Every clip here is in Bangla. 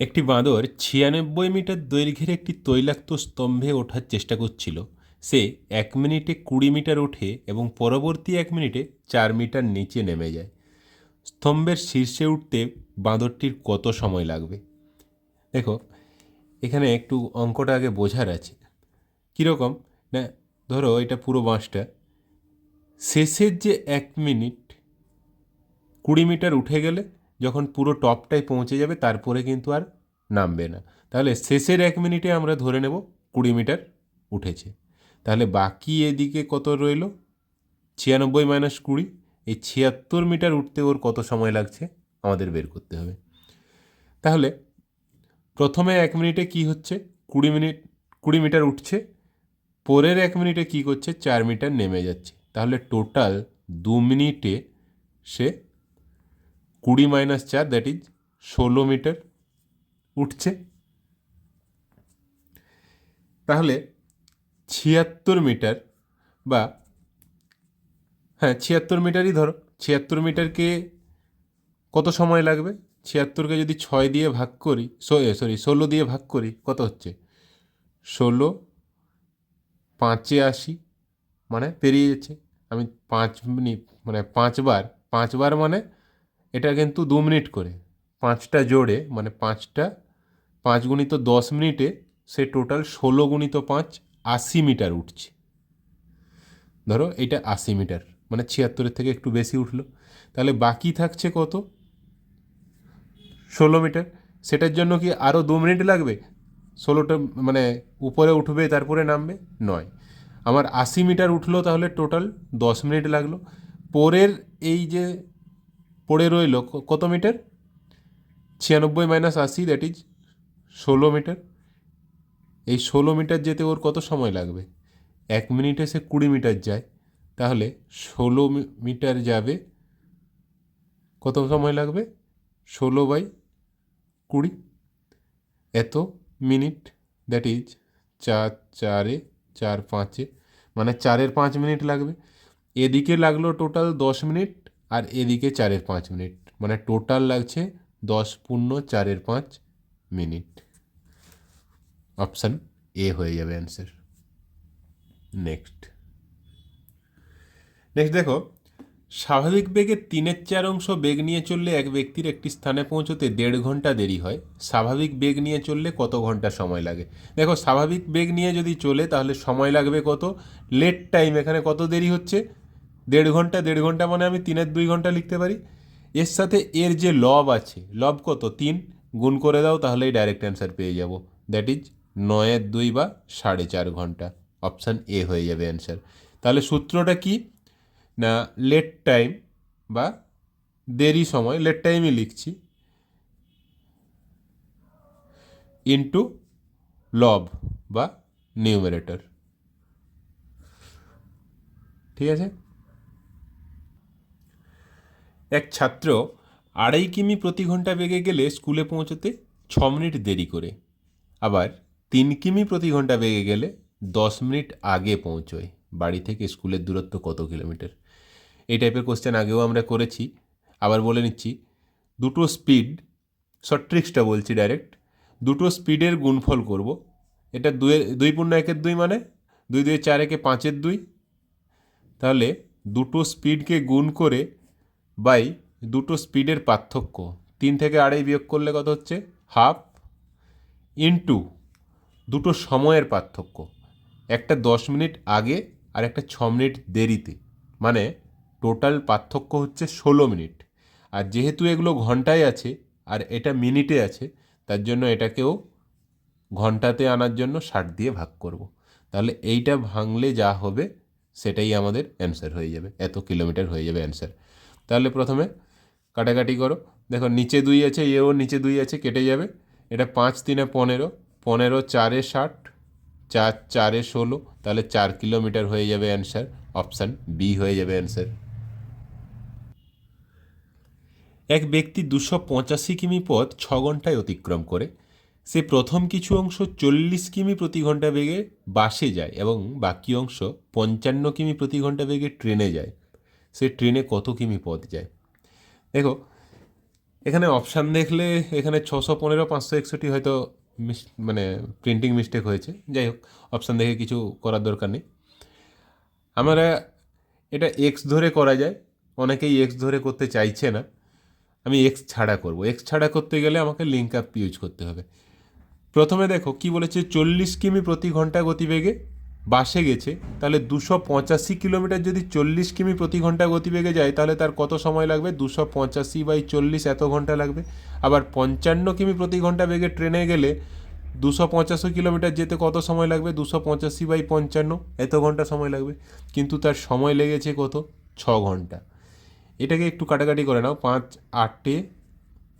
একটি বাঁদর ছিয়ানব্বই মিটার দৈর্ঘ্যের একটি তৈলাক্ত স্তম্ভে ওঠার চেষ্টা করছিল। সে এক মিনিটে কুড়ি মিটার ওঠে এবং পরবর্তী এক মিনিটে চার মিটার নিচে নেমে যায়। স্তম্ভের শীর্ষে উঠতে বাঁদরটির কত সময় লাগবে? দেখো, এখানে একটু অঙ্কটা আগে বোঝার আছে। কীরকম? না, ধরো এটা পুরো বাঁশটা। শেষের যে এক মিনিট কুড়ি মিটার উঠে গেলে যখন পুরো টপটায় পৌঁছে যাবে, তারপরে কিন্তু আর নামবে না। তাহলে শেষের এক মিনিটে আমরা ধরে নেব কুড়ি মিটার উঠেছে। তাহলে বাকি এদিকে কত রইল? ছিয়ানব্বই মাইনাস কুড়ি। এই ছিয়াত্তর মিটার উঠতে ওর কত সময় লাগছে? আমাদের বের করতে হবে। তাহলে প্রথমে এক মিনিটে কি হচ্ছে? কুড়ি মিনিট, কুড়ি মিটার উঠছে। পরের এক মিনিটে কি করছে? চার মিটার নেমে যাচ্ছে। তাহলে টোটাল দু মিনিটে সে কুড়ি মাইনাস চার দ্যাট ইজ ষোলো মিটার উঠছে। তাহলে ছিয়াত্তর মিটার বা হ্যাঁ ছিয়াত্তর মিটারই ধরো, ছিয়াত্তর মিটারকে কত সময় লাগবে? ছিয়াত্তরকে যদি ছয় দিয়ে ভাগ করি সরি ষোলো দিয়ে ভাগ করি, কত হচ্ছে? ষোলো পাঁচে আশি মানে পেরিয়ে যাচ্ছে। আমি পাঁচ মিনিট মানে পাঁচবার পাঁচবার মানে এটা কিন্তু দু মিনিট করে। পাঁচটা জোড়ে মানে পাঁচটা, পাঁচ গুণিত দশ মিনিটে সে টোটাল ষোলো গুণিত পাঁচ আশি মিটার উঠছে। ধরো এটা আশি মিটার মানে ছিয়াত্তরের থেকে একটু বেশি উঠল। তাহলে বাকি থাকছে কত? ষোলো মিটার। সেটার জন্য কি আরও দু মিনিট লাগবে? ষোলোটা মানে উপরে উঠবে, তারপরে নামবে? নয়। আমার আশি মিটার উঠল, তাহলে টোটাল দশ মিনিট লাগল। পরের এই যে পড়ে রইল কত মিটার? ছিয়ানব্বই মাইনাস আশি দ্যাট ইজ ষোলো মিটার। এই ষোলো মিটার যেতে ওর কত সময় লাগবে? এক মিনিটে সে কুড়ি মিটার যায়। তাহলে ষোলো মিটার যাবে কত সময় লাগবে? ষোলো বাই কুড়ি। এত মিনিট দ্যাট ইজ চার, চারে, চার, পাঁচে মানে চারের পাঁচ মিনিট লাগবে। এদিকে লাগল টোটাল দশ মিনিট আর এদিকে চারের পাঁচ মিনিট। মানে টোটাল লাগছে দশ পূর্ণ চারের পাঁচ মিনিট। অপশান এ হয়ে যাবে অ্যান্সার নেক্সট নেক্সট দেখো, স্বাভাবিক বেগে তিনের চার অংশ বেগ নিয়ে চললে এক ব্যক্তির একটি স্থানে পৌঁছতে দেড় ঘণ্টা দেরি হয়। স্বাভাবিক বেগ নিয়ে চললে কত ঘণ্টা সময় লাগে? দেখো, স্বাভাবিক বেগ নিয়ে যদি চলে তাহলে সময় লাগবে কত? লেট টাইম এখানে কত দেরি হচ্ছে? দেড় ঘণ্টা দেড় ঘণ্টা মানে আমি তিনের দুই ঘণ্টা লিখতে পারি। এর সাথে এর যে লব আছে, লব কত? তিন। গুণ করে দাও, তাহলেই ডাইরেক্ট অ্যান্সার পেয়ে যাব। দ্যাট ইজ নয়ের দুই বা সাড়ে চার ঘণ্টা। অপশান এ হয়ে যাবে অ্যান্সার তাহলে সূত্রটা কি? না লেট টাইম বা দেরি সময় লেট টাইমই লিখছি। ইন্টু লব বা নিউমারেটর ঠিক আছে? এক ছাত্র আড়াই কিমি প্রতি ঘণ্টা বেগে গেলে স্কুলে পৌঁছতে ছ মিনিট দেরি করে। আবার তিন কিমি প্রতি ঘণ্টা বেগে গেলে দশ মিনিট আগে পৌঁছয়। বাড়ি থেকে স্কুলের দূরত্ব কত কিলোমিটার? এই টাইপের কোশ্চেন আগেও আমরা করেছি। আবার বলে নিচ্ছি, দুটো স্পিড শর্ট ট্রিক্সটা বলছি ডাইরেক্ট দুটো স্পিডের গুণফল করব। এটা দুয়ে দুই পূর্ণ একের দুই মানে? দুই দুই চার একে পাঁচের দুই? তাহলে দুটো স্পিডকে গুণ করে বাই দুটো স্পিডের পার্থক্য। তিন থেকে আড়াই বিয়োগ করলে কত হচ্ছে? হাফ ইন্টু দুটো সময়ের পার্থক্য। একটা দশ মিনিট আগে আর একটা ছ মিনিট দেরিতে। মানে টোটাল পার্থক্য হচ্ছে ষোলো মিনিট। আর যেহেতু এগুলো ঘন্টায় আছে আর এটা মিনিটে আছে, তার জন্য এটাকেও ঘন্টাতে আনার জন্য ষাট দিয়ে ভাগ করব। তাহলে এইটা ভাঙলে যা হবে সেটাই আমাদের অ্যান্সার হয়ে যাবে। এত কিলোমিটার হয়ে যাবে অ্যান্সার তাহলে প্রথমে কাটাকাটি করো। দেখো, নিচে দুই আছে এও নিচে দুই আছে, কেটে যাবে। এটা পাঁচ তিনে পনেরো পনেরো চারে ষাট, চার, চারে ষোলো, তাহলে চার কিলোমিটার হয়ে যাবে অ্যান্সার অপশান বি হয়ে যাবে অ্যান্সার এক ব্যক্তি দুশো পঁচাশি কিমি পথ ছ ঘন্টায় অতিক্রম করে। সে প্রথম কিছু অংশ চল্লিশ কিমি প্রতি ঘণ্টা বেগে বাসে যায় এবং বাকি অংশ পঞ্চান্ন কিমি প্রতি ঘণ্টা বেগে ট্রেনে যায়। সে ট্রেনে কত কিমি পথ যায়। দেখো, এখানে অপশান দেখলে এখানে ছশো পনেরো, পাঁচশো একষট্টি হয়তো মিস মানে প্রিন্টিং মিস্টেক হয়েছে। যাই হোক, অপশান দেখে কিছু করার দরকার নেই। আমরা এটা এক্স ধরে করা যায়। অনেকেই এক্স ধরে করতে চাইছে না। আমি এক্স ছাড়া করব। এক্স ছাড়া করতে গেলে আমাকে লিঙ্ক আপ ইউজ করতে হবে। প্রথমে দেখো, কি বলেছে? চল্লিশ কিমি প্রতি ঘণ্টা গতিবেগে বাসে গেছে, তাহলে দুশো পঁচাশি কিলোমিটার যদি চল্লিশ কিমি প্রতি ঘণ্টা গতিবেগে যায়, তাহলে তার কত সময় লাগবে? দুশো পঁচাশি বাই চল্লিশ এত ঘণ্টা লাগবে। আবার পঞ্চান্ন কিমি প্রতি ঘণ্টা বেগে ট্রেনে গেলে দুশো পঁচাশি কিলোমিটার যেতে কত সময় লাগবে? দুশো পঁচাশি বাই পঞ্চান্ন এত ঘণ্টা সময় লাগবে। কিন্তু তার সময় লেগেছে কত? ছ ঘণ্টা। এটাকে একটু কাটাকাটি করে নাও। পাঁচ, আটে,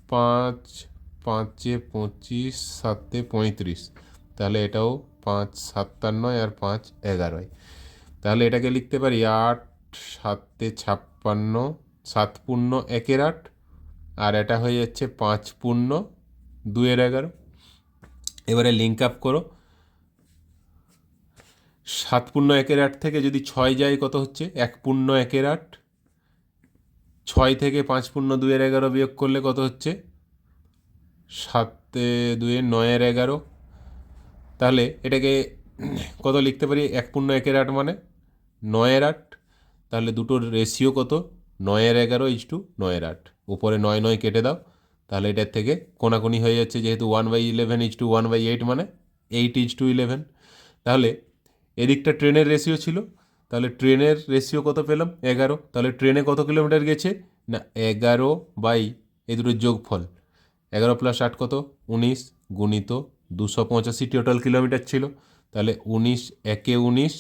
পাঁচ, পাঁচে পঁচিশ, সাতে পঁয়ত্রিশ। তাহলে এটাও পাঁচ সাতান্ন আর পাঁচ এগারোয় তাহলে এটাকে লিখতে পারি আট সাতে ছাপ্পান্ন, সাত পূর্ণ একের আট, আর এটা হয়ে যাচ্ছে পাঁচ পূর্ণ দুয়ের এগারো। এবারে লিঙ্ক আপ করো। সাত পূর্ণ একের আট থেকে যদি ছয় যায় কত হচ্ছে? এক পূর্ণ একের আট। ছয় থেকে পাঁচ পূর্ণ দুয়ের এগারো বিয়োগ করলে কত হচ্ছে? সাতে দুয়ে নয়ের এগারো। তাহলে এটাকে কত লিখতে পারি? এক পূর্ণ একের আট মানে নয়ের আট। তাহলে দুটোর রেশিও কত? নয়ের এগারো ইজ টু নয়ের আট। উপরে নয় নয় কেটে দাও। তাহলে এটার থেকে কোনাকুনি হয়ে যাচ্ছে যেহেতু one by eleven is two one by eight মানে এইট ইজ টু ইলেভেন তাহলে এদিকটা ট্রেনের রেশিও ছিল। তাহলে ট্রেনের রেশিও কত পেলাম? এগারো। তাহলে ট্রেনে কত কিলোমিটার গেছে? না, এগারো বাই এই দুটোর যোগফল। এগারো প্লাস আট কত? উনিশ গুণিত দুশো পঁচাশি টোটাল কিলোমিটার ছিল। তাহলে উনিশ, একে উনিশ,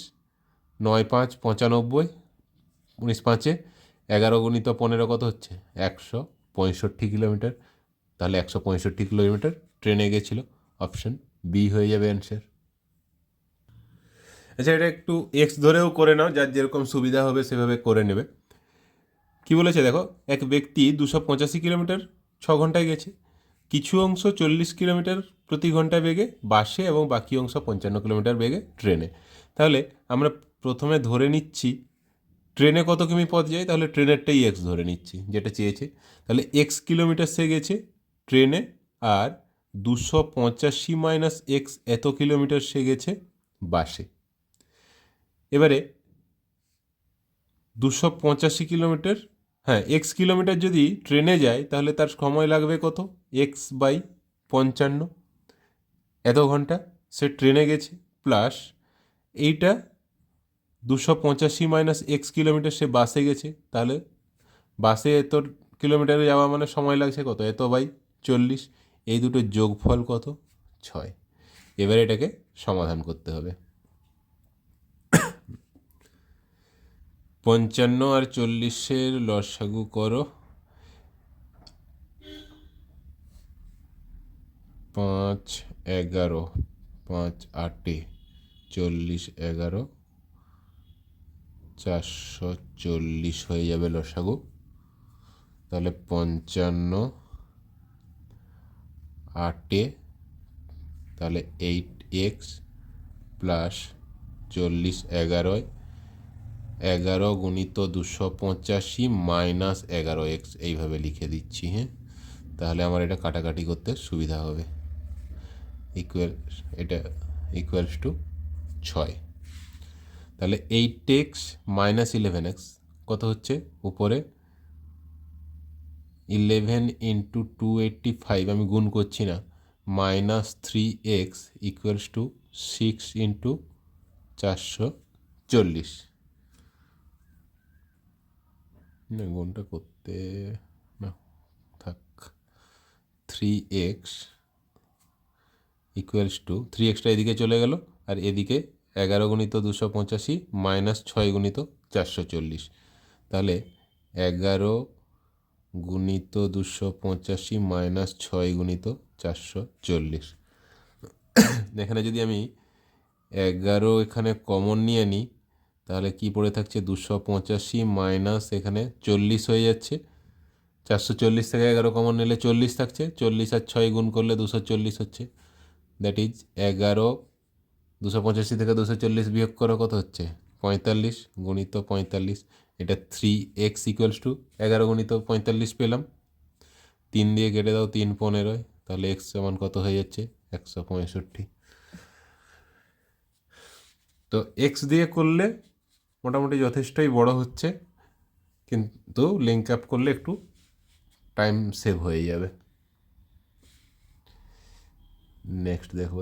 নয় পাঁচ, পঁচানব্বই, উনিশ পাঁচে এগারো গুণিত পনেরো কত হচ্ছে? একশো পঁয়ষট্টি কিলোমিটার তাহলে একশো পঁয়ষট্টি কিলোমিটার ট্রেনে গেছিল। অপশন বি হয়ে যাবে অ্যান্সার আচ্ছা এটা একটু এক্স ধরেও করে নাও, যার যেরকম সুবিধা হবে সেভাবে করে নেবে। কি বলেছে দেখো? এক ব্যক্তি দুশো পঁচাশি কিলোমিটার ছ ঘন্টায় গেছে। কিছু অংশ চল্লিশ কিলোমিটার প্রতি ঘণ্টা বেগে বাসে এবং বাকি অংশ পঞ্চান্ন কিলোমিটার বেগে ট্রেনে। তাহলে আমরা প্রথমে ধরে নিচ্ছি, ট্রেনে কত কিমি পথ যায়? তাহলে ট্রেনেরটাই এক্স ধরে নিচ্ছি, যেটা চেয়েছে। তাহলে এক্স কিলোমিটার সে গেছে ট্রেনে, আর দুশো পঁচাশি মাইনাস এক্স এত কিলোমিটার সে গেছে বাসে। এবারে দুশো পঁচাশি কিলোমিটার হ্যাঁ এক্স কিলোমিটার যদি ট্রেনে যায়, তাহলে তার সময় লাগবে কত? এক্স বাই পঞ্চান্ন। এত ঘণ্টা সে ট্রেনে গেছে প্লাস এইটা দুশো পঁচাশি মাইনাস এক্স কিলোমিটার সে বাসে গেছে, তাহলে বাসে এত কিলোমিটারে যাওয়া মানে সময় লাগছে কত? এত বাই চল্লিশ। এই দুটো যোগফল কত? ছয়। এবার এটাকে সমাধান করতে হবে। পঞ্চান্ন আর চল্লিশের লসাগু করো। পাঁচ এগারো, পাঁচ আটে, চল্লিশ এগারো, চারশো চল্লিশ হয়ে যাবে লসাগু। তাহলে পঞ্চান্ন, আটে, তাহলে এইট এক্স প্লাস চল্লিশ এগারোয় এগারো গুণিত দুশো পঁচাশি মাইনাস এগারো এক্স, এইভাবে লিখে দিচ্ছি হ্যাঁ? তাহলে আমার এটা কাটাকাটি করতে সুবিধা হবে। ইকুয়াল এটা ইকুয়ালস টু ছয়। তাহলে eight x minus eleven x কত হচ্ছে? উপরে eleven into two eighty five আমি গুণ করছি না। Minus three x equals to six into চারশো চল্লিশ। না, গুণটা করতে, না, থাক। Three x equals to three extra এদিকে চলে গেল, আর এদিকে এগারো গুণিত দুশো পঁচাশি মাইনাস ছয় গুণিত চারশো চল্লিশ। তাহলে এগারো গুণিত দুশো পঁচাশি মাইনাস ছয় গুণিত চারশো চল্লিশ। এখানে যদি আমি এগারো এখানে কমন নিয়ে নিই তাহলে কি পড়ে থাকছে? দুশো পঁচাশি মাইনাস এখানে চল্লিশ হয়ে যাচ্ছে। চারশো চল্লিশ থেকে এগারো কমন নিলে চল্লিশ থাকছে। চল্লিশ আর ছয় গুণ করলে দুশো চল্লিশ হচ্ছে। দ্যাট ইজ এগারো, দুশো পঁচাশি থেকে দুশো চল্লিশ বিয়োগ করো কত হচ্ছে? পঁয়তাল্লিশ গুণিত পঁয়তাল্লিশ। এটা থ্রি এক্স ইকুয়ালস টু এগারো গুণিত পঁয়তাল্লিশ পেলাম। তিন দিয়ে কেটে দাও, তিন পনেরোয় তাহলে এক্স সমান কত হয়ে যাচ্ছে? একশো পঁয়ষট্টি। তো এক্স দিয়ে করলে মোটামুটি যথেষ্টই বড় হচ্ছে, কিন্তু লিঙ্ক আপ করলে একটু টাইম সেভ হয়ে যাবে। নেক্সট দেখো।